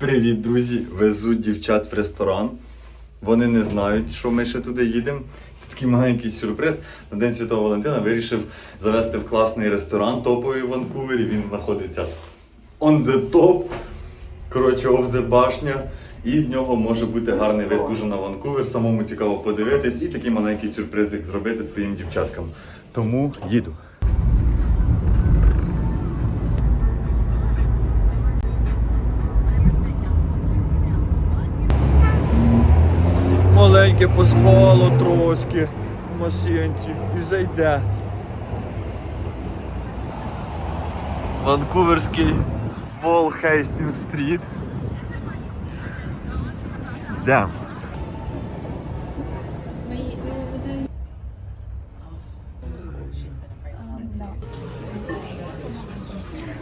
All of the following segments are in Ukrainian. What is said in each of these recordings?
Привіт, друзі! Везу дівчат в ресторан. Вони не знають, що ми ще туди їдемо. Це такий маленький сюрприз. На День Святого Валентина вирішив завести в класний ресторан топовий в Ванкувері. Він знаходиться on the top. Коротше, off the башня. І з нього може бути гарний вид дуже на Ванкувер. Самому цікаво подивитись і такий маленький сюрпризик зробити своїм дівчаткам. Тому їду. Маленьке поспало трошки в машинці і зайде. Ванкуверський Вол Хейстінг Стріт. Йдемо.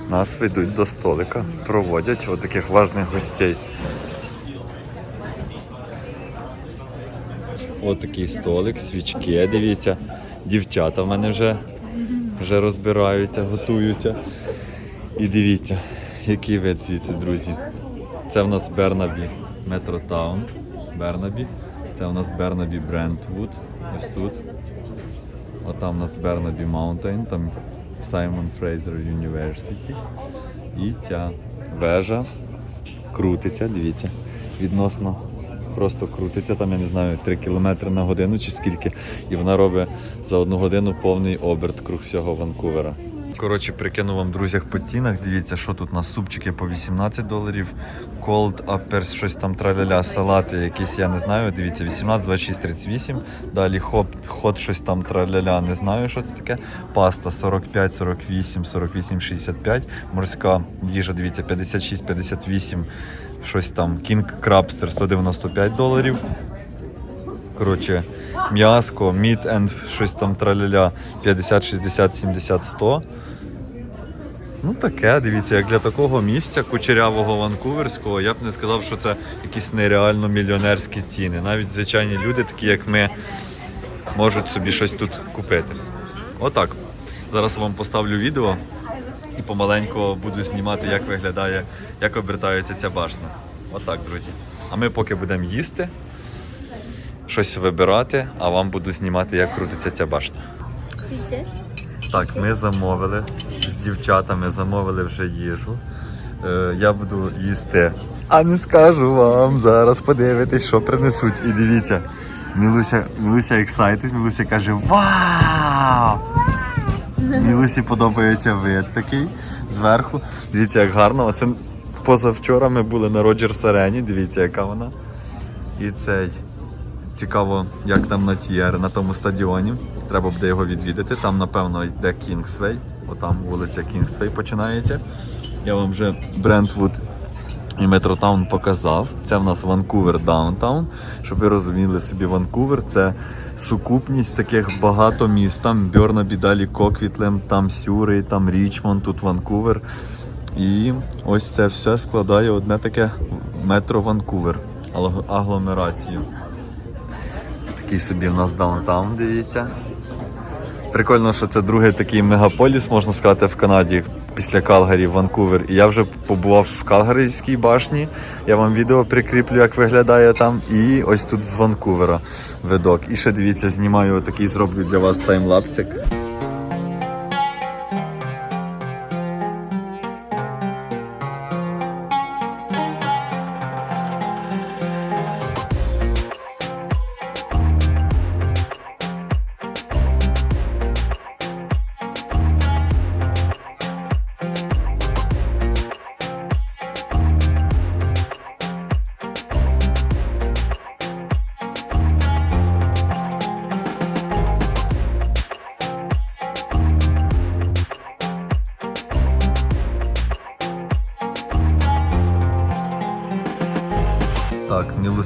Нас ведуть до столика, проводять отаких важних гостей. От такий столик, свічки, дивіться. Дівчата в мене вже, вже розбираються, готуються. І дивіться, який вид звідси, друзі. Це в нас Бернабі Метротаун. Бернабі. Це у нас Бернабі Брентвуд. Ось тут. Отам у нас Бернабі Маунтейн, там Саймон Фрейзер University. І ця вежа крутиться, дивіться, відносно просто крутиться, там я не знаю, 3 км на годину чи скільки. І вона робить за одну годину повний оберт круг всього Ванкувера. Коротше, прикину вам, друзях, по цінах. Дивіться, що тут у нас супчики по 18 доларів, cold апперс, щось там траляля, салати якісь, я не знаю. Дивіться, 18, 26, 38. Далі хоп, хот, щось там траляля, не знаю, що це таке. Паста 45, 48, 48, 65. Морська їжа, дивіться, 56, 58. Щось там King Crabster 195 доларів. Коротше, м'яско, міт енд щось там траляля 50, 60, 70, 100. Ну таке, дивіться, як для такого місця кучерявого ванкуверського, я б не сказав, що це якісь нереально мільйонерські ціни. Навіть звичайні люди, такі як ми, можуть собі щось тут купити. Отак. Зараз вам поставлю відео і помаленько буду знімати, як виглядає, як обертається ця башня. Отак, друзі. А ми поки будемо їсти, щось вибирати, а вам буду знімати, як крутиться ця башня. Так, ми замовили з дівчатами замовили вже їжу. Е, я буду їсти. А не скажу вам. Зараз подивитесь, що принесуть. І дивіться. Мілуся, Мілуся excited, Мілуся каже: Вау! Мілусі подобається вид такий зверху. Дивіться, як гарно. Оце позавчора ми були на Роджерс Арені. Дивіться, яка вона. І цей. Цікаво, як там на Тієр, на тому стадіоні. Треба буде його відвідати. Там, напевно, йде Кінгсвей. Отам вулиця Кінгсвей починається. Я вам вже Брентвуд і Метротаун показав. Це в нас Ванкувер Даунтаун. Щоб ви розуміли собі, Ванкувер це сукупність таких багато міст. Там Бьорнабі, далі Коквітлем, там Сюрей, там Річмонд, тут Ванкувер. І ось це все складає одне таке метро Ванкувер, агломерацію. Такий собі в нас даунтаун, дивіться. Прикольно, що це другий такий мегаполіс, можна сказати, в Канаді після Калгарі, Ванкувер. І я вже побував в Калгарівській башні. Я вам відео прикріплю, як виглядає там. І ось тут з Ванкувера видок. І ще дивіться, знімаю такий, зроблю для вас таймлапсик.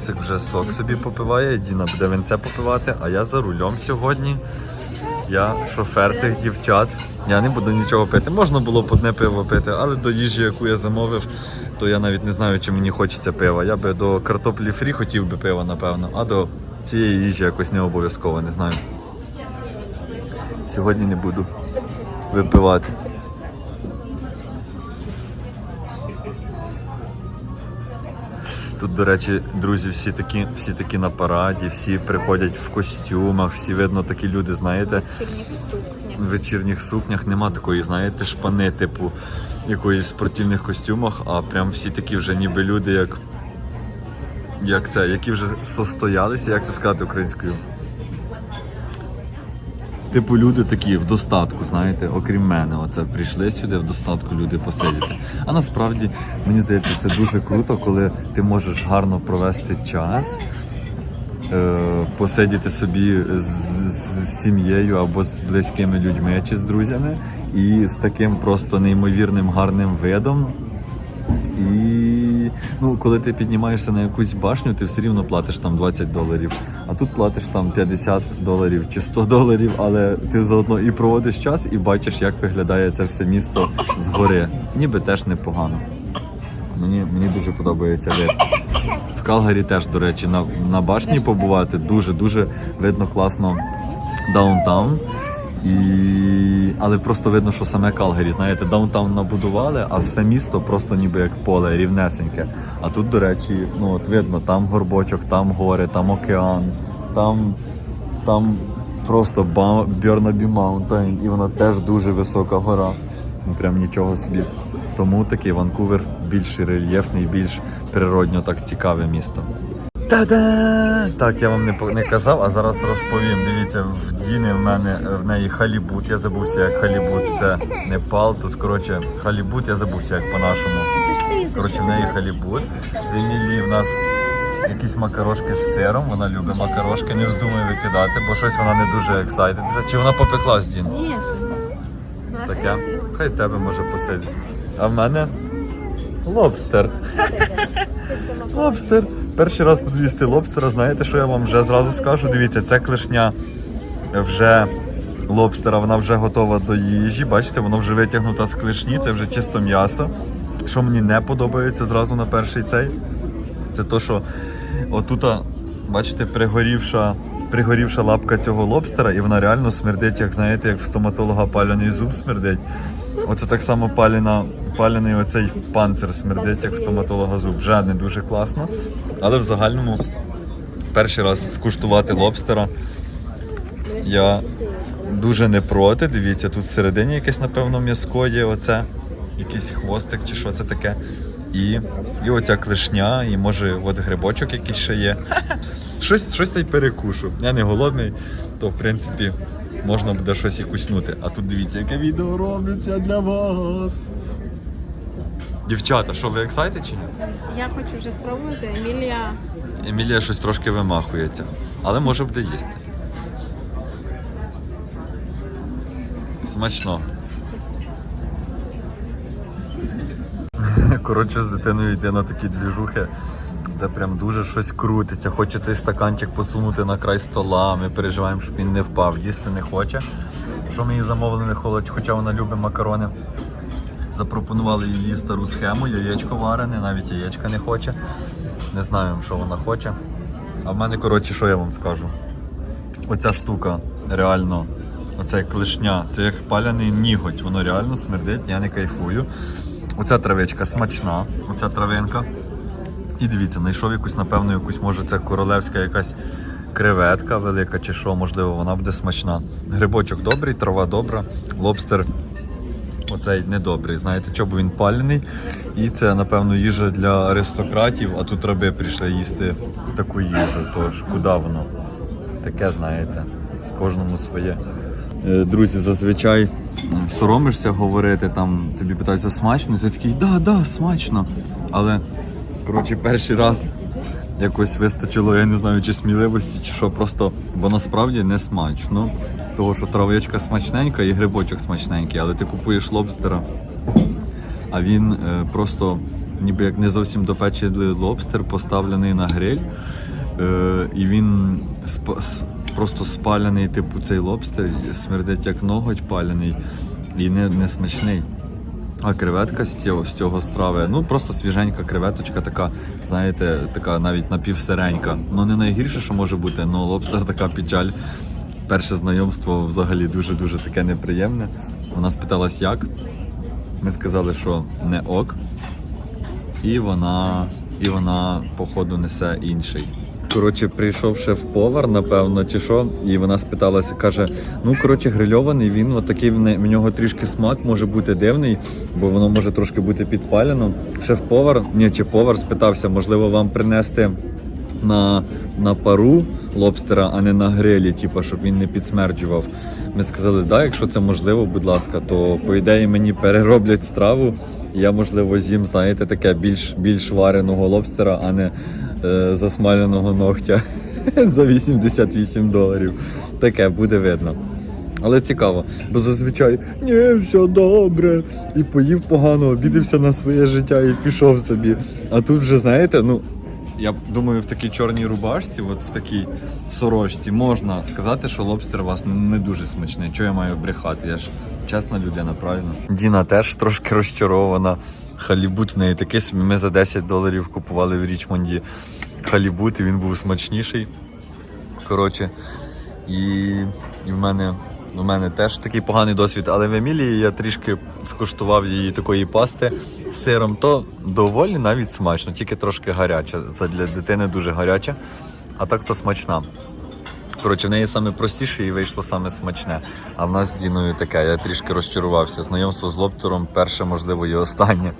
Так, вже сок собі попиває, Діна буде винце попивати, а я за рулем сьогодні. Я шофер цих дівчат. Я не буду нічого пити. Можна було б одне пиво пити, але до їжі, яку я замовив, то я навіть не знаю, чи мені хочеться пива. Я би до картоплі фрі хотів би пива, напевно, а до цієї їжі якось не обов'язково, не знаю. Сьогодні не буду випивати. Тут, до речі, друзі, всі такі, всі такі на параді, всі приходять в костюмах, всі видно такі люди, знаєте, Вечірніх сукнях. в вечірніх сукнях нема такої, знаєте, шпани, типу якоїсь спортивних костюмах, а прям всі такі вже ніби люди, як. Як це, які вже состоялися, як це сказати українською? Типу, люди такі в достатку, знаєте, окрім мене, оце прийшли сюди в достатку люди посидіти. А насправді мені здається, це дуже круто, коли ти можеш гарно провести час, е, посидіти собі з, з сім'єю або з близькими людьми чи з друзями, і з таким просто неймовірним гарним видом. І ну, коли ти піднімаєшся на якусь башню, ти все рівно платиш там 20 доларів, а тут платиш там 50 доларів чи 100 доларів, але ти заодно і проводиш час, і бачиш, як виглядає це все місто згори. Ніби теж непогано. Мені, мені дуже подобається вид. В Калгарі теж, до речі, на, на башні побувати дуже-дуже видно класно даунтаун. І... Але просто видно, що саме Калгарі, знаєте, даунтаун набудували, а все місто просто ніби як поле, рівнесеньке. А тут, до речі, ну от видно, там горбочок, там гори, там океан, там, там просто. Бьорнабі Маунтайн, і вона теж дуже висока гора. Ну прям нічого собі. Тому такий Ванкувер більш рельєфний, більш природньо так цікаве місто. Та-да! Так, я вам не, не казав, а зараз розповім. Дивіться, в Діни в мене в неї халібут. Я забувся, як халібут. Це Непал. Тут, коротше, халібут, я забувся, як по-нашому. Коротше, в неї халібут. В Емілії в нас якісь макарошки з сиром. Вона любить макарошки, не вздумай викидати, бо щось вона не дуже ексайтед. Чи вона попеклась, Дін? Ні, Таке. Хай тебе може посидіти. А в мене лобстер. Лобстер. Перший раз буду їсти лобстера. Знаєте, що я вам вже зразу скажу? Дивіться, це клешня вже лобстера, вона вже готова до їжі. Бачите, воно вже витягнуто з клешні, це вже чисто м'ясо. Що мені не подобається зразу на перший цей, це то, що отута, бачите, пригорівша, пригорівша лапка цього лобстера, і вона реально смердить, як знаєте, як в стоматолога паляний зуб смердить. Оце так само паліна, паляний оцей панцир смердить, як в стоматолога зуб. Не дуже класно. Але в загальному перший раз скуштувати лобстера. Я дуже не проти. Дивіться, тут всередині якесь, напевно, м'яско є, оце, якийсь хвостик чи що це таке. І, і оця клешня, і може от грибочок якийсь ще є. Щось, щось та й перекушу. Я не голодний, то в принципі можна буде щось і куснути. А тут дивіться, яке відео робиться для вас. Дівчата, що ви ексайти чи ні? Я хочу вже спробувати. Емілія Емілія щось трошки вимахується, але може буде їсти. Смачно. Коротше, з дитиною йти на такі двіжухи. Це прям дуже щось крутиться. Хоче цей стаканчик посунути на край стола. Ми переживаємо, щоб він не впав. Їсти не хоче. Що ми їй замовили не холодь, хоча вона любить макарони. Запропонували її стару схему, яєчко варене, навіть яєчка не хоче. Не знаю, що вона хоче. А в мене, коротше, що я вам скажу? Оця штука реально, оця клешня, це як паляний ніготь, воно реально смердить, я не кайфую. Оця травичка смачна, оця травинка. І дивіться, знайшов якусь, напевно, якусь, може, це королевська якась креветка велика чи що, можливо, вона буде смачна. Грибочок добрий, трава добра, лобстер оцей недобрий. Знаєте, чому він палений? І це, напевно, їжа для аристократів, а тут раби прийшли їсти таку їжу. Тож, куди воно? Таке, знаєте, кожному своє. Е, Друзі, зазвичай соромишся говорити, там тобі питаються смачно, ти такий, да, да, смачно. Але, коротше, перший раз якось вистачило, я не знаю, чи сміливості, чи що, просто, бо насправді не смачно. Того, що травичка смачненька і грибочок смачненький, але ти купуєш лобстера, а він е, просто ніби як не зовсім допечений лобстер, поставлений на гриль. Е, і він сп- просто спалений, типу цей лобстер, смердить як ноготь палений і не, не смачний. А креветка з цього, з цього страви, ну просто свіженька креветочка, така, знаєте, така навіть напівсиренька. Ну не найгірше, що може бути, ну лобстер така печаль. Перше знайомство взагалі дуже-дуже таке неприємне. Вона спиталась, як. Ми сказали, що не ок. І вона і вона, походу, несе інший. Коротше, прийшов шеф-повар, напевно, чи що, і вона спиталася, каже: ну коротше, грильований він, такий в нього трішки смак може бути дивний, бо воно може трошки бути підпалено. Шеф-повар, ні, чи повар спитався, можливо, вам принести на, на пару лобстера, а не на грилі, типу, щоб він не підсмерджував. Ми сказали, да, якщо це можливо, будь ласка, то по ідеї мені перероблять страву. Я, можливо, з'їм, знаєте, таке більш, більш вареного лобстера, а не засмаленого ногтя за 88 доларів. Таке буде видно. Але цікаво, бо зазвичай ні, все добре. І поїв погано, обідався на своє життя і пішов собі. А тут вже, знаєте, ну. Я думаю, в такій чорній рубашці, от в такій сорочці, можна сказати, що лобстер у вас не дуже смачний. Чого я маю брехати? Я ж чесна людина, правильно? Діна теж трошки розчарована. Халібут в неї такий собі. Ми за 10 доларів купували в Річмонді халібут, і він був смачніший. Коротше, і, і в мене. У мене теж такий поганий досвід, але в Емілії я трішки скуштував її такої пасти з сиром, то доволі навіть смачно, тільки трошки гаряча. Це для дитини дуже гаряча, а так то смачна. Коротше, в неї саме простіше і вийшло саме смачне. А в нас з Діною таке, я трішки розчарувався. Знайомство з лобстером перше, можливо, і останнє.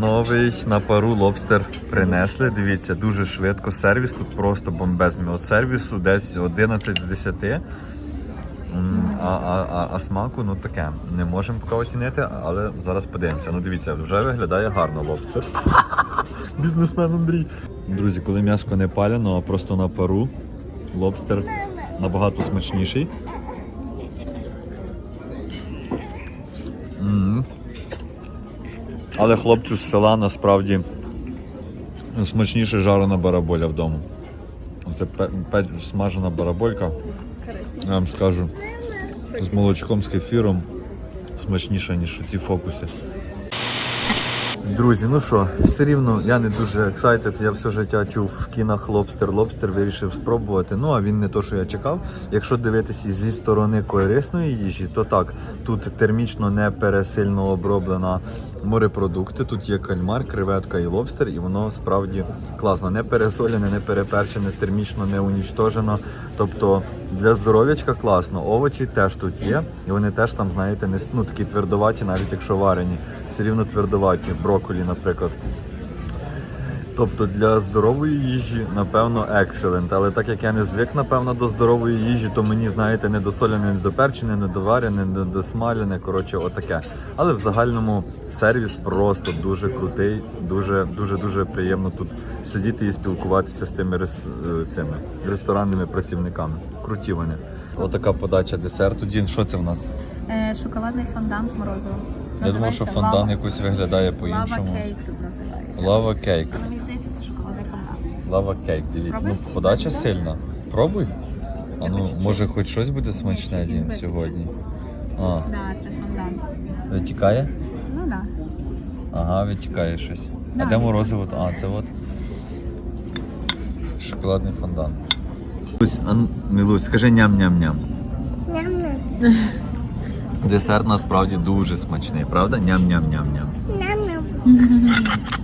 Новий на пару лобстер принесли. Дивіться, дуже швидко. Сервіс тут просто бомбезний. От сервісу десь 11 з 10. А, а, а, а смаку ну таке. Не можемо поки оцінити, але зараз подивимося. Ну дивіться, вже виглядає гарно лобстер. Бізнесмен Андрій. Друзі, коли м'яско не палено, а просто на пару, лобстер набагато смачніший. М. Але хлопцю з села насправді смачніше жарена бараболя вдома. Це смажена бараболька. Я вам скажу, з молочком, з кефіром смачніше, ніж ці фокуси. Друзі, ну що, все рівно я не дуже ексайтед. Я все життя чув в кінах лобстер. Лобстер вирішив спробувати. Ну а він не то, що я чекав. Якщо дивитися зі сторони корисної їжі, то так, тут термічно не пересильно оброблена морепродукти. Тут є кальмар, креветка і лобстер, і воно справді класно. Не пересолене, не переперчене, термічно не унічтожено. Тобто для здоров'ячка класно. Овочі теж тут є, і вони теж там, знаєте, не ну, такі твердоваті, навіть якщо варені, все рівно твердоваті. Брокколі, наприклад. Тобто для здорової їжі, напевно, екселент. Але так як я не звик, напевно, до здорової їжі, то мені, знаєте, недосолене, недоперчене, недоварене, недосмалене, коротше, отаке. Але в загальному сервіс просто дуже крутий, дуже дуже дуже приємно тут сидіти і спілкуватися з цими, рест... е, цими ресторанними працівниками. Круті вони. Отака подача десерту. Дін, що це в нас? Е, шоколадний фондан з морозивом. Я думав, що фондан лава, якось виглядає лава по-іншому. кейк тут називається. Лава кейк. Але мені здається, це шоколадний фондан. Лава кейк, дивіться. Ну, подача сильна. Пробуй. А ну, може, хоч щось буде смачне тільки сьогодні. А, Да, це фондан. витікає? Ну да. Ага, витікає щось. А Да, де морозиво? А, це от. Шоколадний фондан. Милусь, а, н- Милусь, скажи ням-ням-ням. Ням-ням. Десерт насправді дуже смачний, правда? Ням-ням-ням-ням. Ням-ням.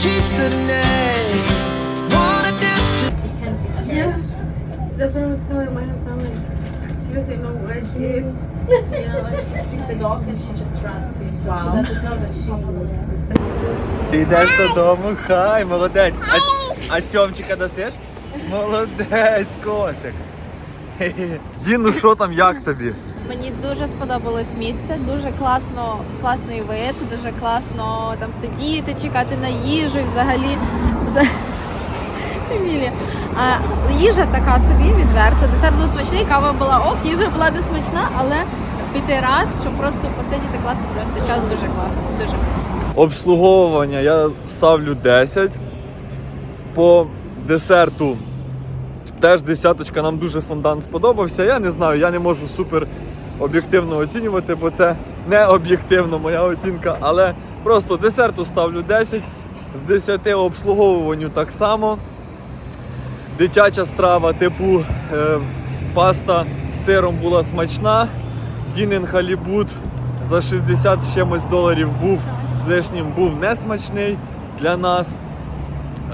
Chase the night, wanna dance to Yeah. That's what I was telling my family. She doesn't know where she is. You know, when she sees a dog and she just runs to it. So she doesn't know that she. Ти йдеш додому, хай, молодець. А, а цьомчика дасиш? Молодець, котик. Дін, ну що там, як тобі? Мені дуже сподобалось місце, дуже класно, класний вид, дуже класно там сидіти, чекати на їжу і взагалі. Емілія. Їжа така собі, відверто. Десерт був смачний, кава була ок, їжа була не смачна, але піти раз, щоб просто посидіти класно, просто час дуже класно. Дуже. Обслуговування я ставлю 10. По десерту теж десяточка, нам дуже фондан сподобався. Я не знаю, я не можу супер об'єктивно оцінювати, бо це не об'єктивно моя оцінка. Але просто десерту ставлю 10, з 10 обслуговуванню так само. Дитяча страва, типу е, паста з сиром була смачна. Дінин халібут за 60 з чимось доларів був з лишнім був несмачний для нас.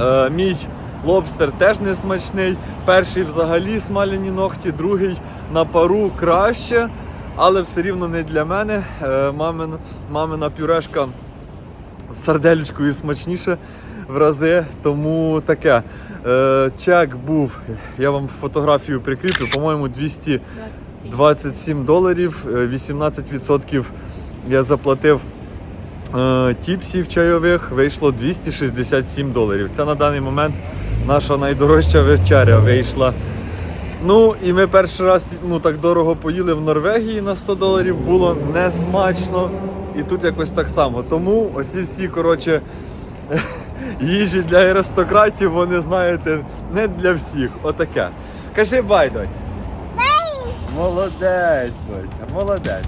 Е, мій лобстер теж не смачний. Перший взагалі смаляні ногті, другий на пару краще, але все рівно не для мене. Е, мамин, мамина пюрешка з сарделечкою смачніше в рази, тому таке. Е, чек був, я вам фотографію прикріплю, по-моєму, 227 доларів, е, 18% я заплатив е, тіпсів чайових, вийшло 267 доларів. Це на даний момент наша найдорожча вечеря вийшла. Ну і ми перший раз ну, так дорого поїли в Норвегії на 100 доларів, було не смачно. І тут якось так само. Тому оці всі, коротше, їжі для аристократів, вони, знаєте, не для всіх. Отаке. Кажи бай, доць. Молодець, доть, молодець.